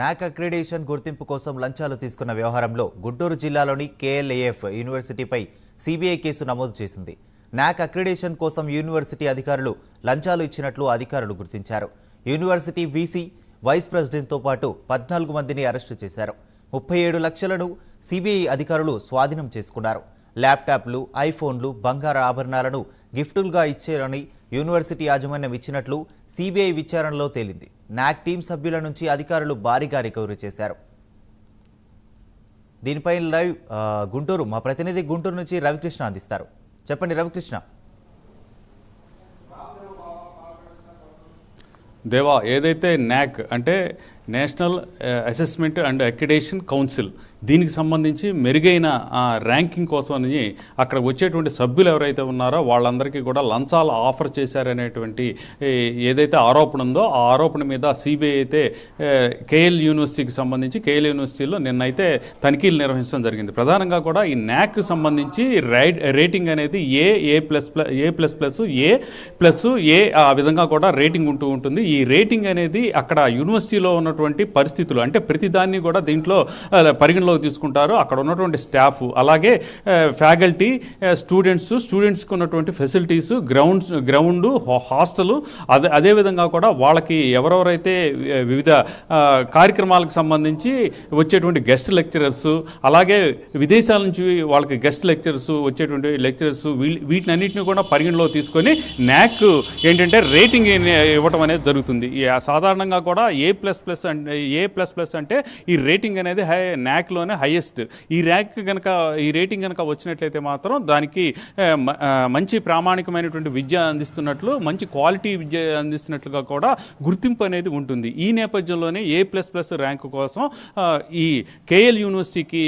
నాక్ అక్రిడేషన్ గుర్తింపు కోసం లంచాలు తీసుకున్న వ్యవహారంలో గుంటూరు జిల్లాలోని కేఎల్ఏఎఫ్ యూనివర్సిటీపై సిబిఐ కేసు నమోదు చేసింది. నాక్ అక్రిడేషన్ కోసం యూనివర్సిటీ అధికారులు లంచాలు ఇచ్చినట్లు అధికారులు గుర్తించారు. యూనివర్సిటీ వీసీ వైస్ ప్రెసిడెంట్తో పాటు పద్నాలుగు మందిని అరెస్టు చేశారు. ముప్పై ఏడు లక్షలను సిబిఐ అధికారులు స్వాధీనం చేసుకున్నారు. ల్యాప్టాప్లు ఐఫోన్లు బంగారు ఆభరణాలను గిఫ్టులుగా ఇచ్చారని యూనివర్సిటీ యాజమాన్యం ఇచ్చినట్లు సిబిఐ విచారణలో తేలింది. నాక్ టీం సభ్యుల నుంచి అధికారులు భారీగా రికవరీ చేశారు. దీనిపై లైవ్ గుంటూరు మా ప్రతినిధి గుంటూరు నుంచి రవికృష్ణ అందిస్తారు. చెప్పండి రవికృష్ణ. దేవా ఏదైతే నాక్ అంటే national assessment and accreditation council. దీనికి సంబంధించి మెరుగైన ర్యాంకింగ్ కోసం అని అక్కడ వచ్చేటువంటి సభ్యులు ఎవరైతే ఉన్నారో వాళ్ళందరికీ కూడా లంచాలు ఆఫర్ చేశారనేటువంటి ఏదైతే ఆరోపణ ఉందో ఆ ఆరోపణ మీద సిబిఐ అయితే కేఎల్ యూనివర్సిటీకి సంబంధించి కేఎల్ యూనివర్సిటీలో నిన్నైతే తనిఖీలు నిర్వహించడం జరిగింది. ప్రధానంగా కూడా ఈ న్యాక్ సంబంధించి రైడ్ రేటింగ్ అనేది A A plus plus A plus plus A plus A ఆ విధంగా కూడా రేటింగ్ ఉంటూ ఉంటుంది. ఈ రేటింగ్ అనేది అక్కడ యూనివర్సిటీలో ఉన్నటువంటి పరిస్థితులు. అంటే ప్రతిదాన్ని కూడా దీంట్లో పరిగణలోకి తీసుకుంటారు. అక్కడ ఉన్నటువంటి స్టాఫ్. అలాగే ఫ్యాకల్టీ స్టూడెంట్స్ స్టూడెంట్స్కి ఉన్నటువంటి ఫెసిలిటీస్ గ్రౌండ్స్ గ్రౌండ్ హాస్టల్ అదే అదేవిధంగా కూడా వాళ్ళకి ఎవరెవరైతే వివిధ కార్యక్రమాలకు సంబంధించి వచ్చేటువంటి గెస్ట్ లెక్చరర్స్ అలాగే విదేశాల నుంచి వాళ్ళకి గెస్ట్ లెక్చరర్స్ వచ్చేటువంటి లెక్చరర్స్ వీటినన్నింటినీ కూడా పరిగణలో తీసుకొని న్యాక్ ఏంటంటే రేటింగ్ ఇవ్వటం అనేది జరుగుతుంది. సాధారణంగా కూడా ఏ ప్లస్ ప్లస్ అంటే ఏ ప్లస్ ప్లస్ అంటే ఈ రేటింగ్ అనేది హై న్యాక్లోనే హైయెస్ట్ ఈ ర్యాంక్ కనుక ఈ రేటింగ్ కనుక వచ్చినట్లయితే మాత్రం దానికి మంచి ప్రామాణికమైనటువంటి విద్య అందిస్తున్నట్లు మంచి క్వాలిటీ విద్య అందిస్తున్నట్లుగా కూడా గుర్తింపు అనేది ఉంటుంది. ఈ నేపథ్యంలోనే ఏ ప్లస్ ప్లస్ ర్యాంకు కోసం ఈ కేఎల్ యూనివర్సిటీకి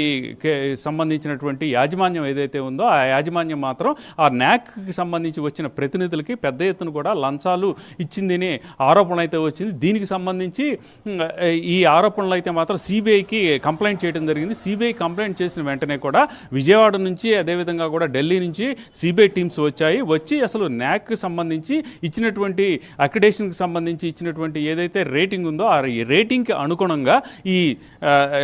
సంబంధించినటువంటి యాజమాన్యం ఏదైతే ఉందో ఆ యాజమాన్యం మాత్రం ఆ న్యాక్కి సంబంధించి వచ్చిన ప్రతినిధులకి పెద్ద ఎత్తున కూడా లంచాలు ఇచ్చిందని ఆరోపణ అయితే వచ్చింది. దీనికి సంబంధించి ఈ ఆరోపణలు అయితే మాత్రం సిబిఐకి కంప్లైంట్ చేయడం జరిగింది. సిబిఐ కంప్లైంట్ చేసిన వెంటనే కూడా విజయవాడ నుంచి అదేవిధంగా కూడా ఢిల్లీ నుంచి సిబిఐ టీమ్స్ వచ్చాయి. వచ్చి అసలు న్యాక్ సంబంధించి ఇచ్చినటువంటి అక్రిడేషన్కి సంబంధించి ఇచ్చినటువంటి ఏదైతే రేటింగ్ ఉందో ఆ రేటింగ్కి అనుగుణంగా ఈ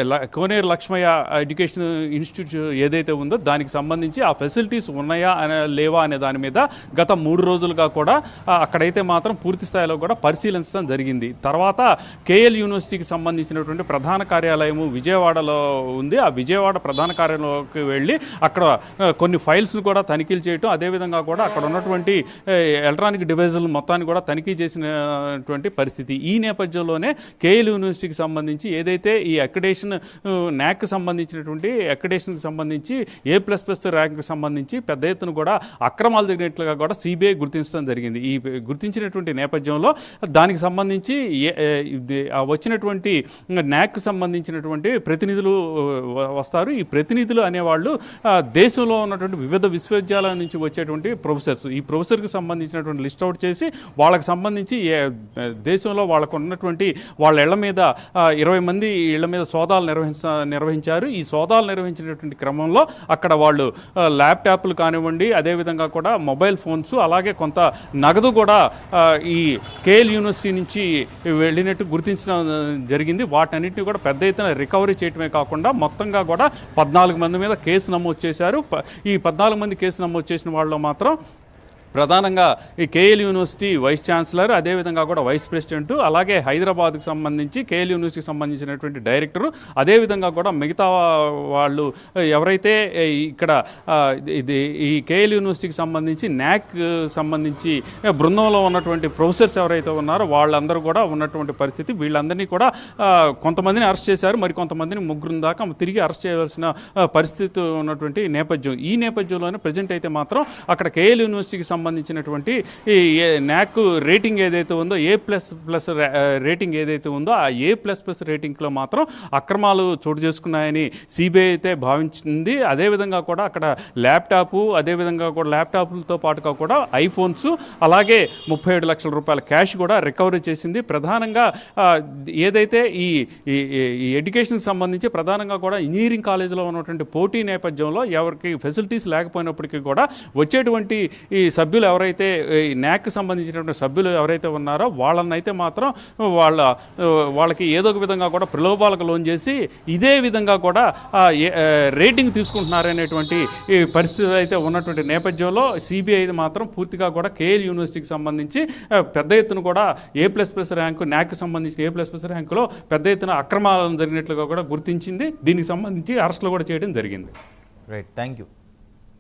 ల- కోనేరు లక్ష్మయ్య ఎడ్యుకేషన్ ఇన్స్టిట్యూట్ ఏదైతే ఉందో దానికి సంబంధించి ఆ ఫెసిలిటీస్ ఉన్నాయా అనే లేవా అనే దాని మీద గత మూడు రోజులుగా కూడా అక్కడైతే మాత్రం పూర్తి స్థాయిలో కూడా పరిశీలించడం జరిగింది. తర్వాత కేఎల్ యూనివర్సిటీకి సంబంధించినటువంటి ప్రధాన కార్యాలయము విజయవాడలో ఉంది. ఆ విజయవాడ ప్రధాన కార్యాలయంలోకి వెళ్ళి అక్కడ కొన్ని ఫైల్స్ను కూడా తనిఖీలు చేయటం అదేవిధంగా కూడా అక్కడ ఉన్నటువంటి ఎలక్ట్రానిక్ డివైజులు మొత్తాన్ని కూడా తనిఖీ చేసినటువంటి పరిస్థితి. ఈ నేపథ్యంలోనే కేఎల్ యూనివర్సిటీకి సంబంధించి ఏదైతే ఈ అక్రిడేషన్ న్యాక్ సంబంధించినటువంటి అక్రిడేషన్కి సంబంధించి ఏ ప్లస్ ప్లస్ ర్యాంక్కి సంబంధించి పెద్ద ఎత్తున కూడా అక్రమాలు జరిగినట్లుగా కూడా సిబిఐ గుర్తించడం జరిగింది. ఈ గుర్తించినటువంటి నేపథ్యంలో దానికి సంబంధించి ఏ- వచ్చినటువంటి న్యాక్ సంబంధించినటువంటి ప్రతినిధులు వస్తారు. ఈ ప్రతినిధులు అనేవాళ్ళు దేశంలో ఉన్నటువంటి వివిధ విశ్వవిద్యాలయాల నుంచి వచ్చేటువంటి ప్రొఫెసర్స్. ఈ ప్రొఫెసర్కి సంబంధించినటువంటి లిస్ట్ అవుట్ చేసి వాళ్ళకి సంబంధించి ఏ- దేశంలో వాళ్ళకు ఉన్నటువంటి వాళ్ళ ఇళ్ళ మీద ఇరవై మంది ఇళ్ళ మీద సోదాలు నిర్వహించ నిర్వహించారు. ఈ సోదాలు నిర్వహించినటువంటి క్రమంలో అక్కడ వాళ్ళు ల్యాప్టాప్లు కానివ్వండి అదేవిధంగా కూడా మొబైల్ ఫోన్స్ అలాగే కొంత నగదు కూడా ఈ కేఎల్ యూనివర్సిటీ నుంచి వెళ్ళినట్టు గుర్తించడం జరిగింది. వాటన్నిటిని కూడా పెద్ద ఎత్తున రికవరీ చేయటమే కాకుండా మొత్తంగా కూడా పద్నాలుగు మంది మీద కేసు నమోదు చేశారు. ప- ఈ పద్నాలుగు మంది కేసు నమోదు చేసిన వాళ్ళు మాత్రం ప్రధానంగా ఈ కేఎల్ యూనివర్సిటీ వైస్ ఛాన్సలర్ అదేవిధంగా కూడా వైస్ ప్రెసిడెంట్ అలాగే హైదరాబాద్కు సంబంధించి కేఎల్ యూనివర్సిటీకి సంబంధించినటువంటి డైరెక్టరు అదేవిధంగా కూడా మిగతా వాళ్ళు ఎవరైతే ఇక్కడ ఇది ఈ కేఎల్ యూనివర్సిటీకి సంబంధించి న్యాక్ సంబంధించి బృందంలో ఉన్నటువంటి ప్రొఫెసర్స్ ఎవరైతే ఉన్నారో వాళ్ళందరూ కూడా ఉన్నటువంటి పరిస్థితి వీళ్ళందరినీ కూడా కొంతమందిని అరెస్ట్ చేశారు మరి కొంతమందిని ముగ్గురు దాకా తిరిగి అరెస్ట్ చేయవలసిన పరిస్థితి ఉన్నటువంటి నేపథ్యం. ఈ నేపథ్యంలోనే ప్రజెంట్ అయితే మాత్రం అక్కడ కేఎల్ యూనివర్సిటీకి సంబంధించినటువంటి ఈ ఏ- న్యాక్ రేటింగ్ ఏదైతే ఉందో ఏ ప్లస్ ప్లస్ రేటింగ్ ఏదైతే ఉందో ఆ ఏ ప్లస్ ప్లస్ రేటింగ్లో మాత్రం అక్రమాలు చోటు చేసుకున్నాయని సిబిఐ అయితే భావించింది. అదేవిధంగా కూడా అక్కడ ల్యాప్టాప్ అదేవిధంగా కూడా ల్యాప్టాప్లతో పాటుగా కూడా ఐఫోన్స్ అలాగే ముప్పై ఏడు లక్షల రూపాయల క్యాష్ కూడా రికవరీ చేసింది. ప్రధానంగా ఏదైతే ఈ ఈ- ఎడ్యుకేషన్కి సంబంధించి ప్రధానంగా కూడా ఇంజనీరింగ్ కాలేజీలో ఉన్నటువంటి పోటీ నేపథ్యంలో ఎవరికి ఫెసిలిటీస్ లేకపోయినప్పటికీ కూడా వచ్చేటువంటి ఈ సభ్యులు సభ్యులు ఎవరైతే ఈ న్యాక్ సంబంధించినటువంటి సభ్యులు ఎవరైతే ఉన్నారో వాళ్ళనైతే మాత్రం వాళ్ళ వాళ్ళకి ఏదో ఒక విధంగా కూడా ప్రలోభాలకు లోన్ చేసి ఇదే విధంగా కూడా రేటింగ్ తీసుకుంటున్నారనేటువంటి ఈ అయితే ఉన్నటువంటి నేపథ్యంలో సిబిఐ మాత్రం పూర్తిగా కూడా కేఎల్ యూనివర్సిటీకి సంబంధించి పెద్ద ఎత్తున కూడా A plus plus rank NAAC సంబంధించిన ఏ ప్లస్ ప్లస్ ర్యాంకులో పెద్ద ఎత్తున అక్రమాలను జరిగినట్లుగా కూడా గుర్తించింది. దీనికి సంబంధించి అరెస్టులు కూడా చేయడం జరిగింది. Right thank you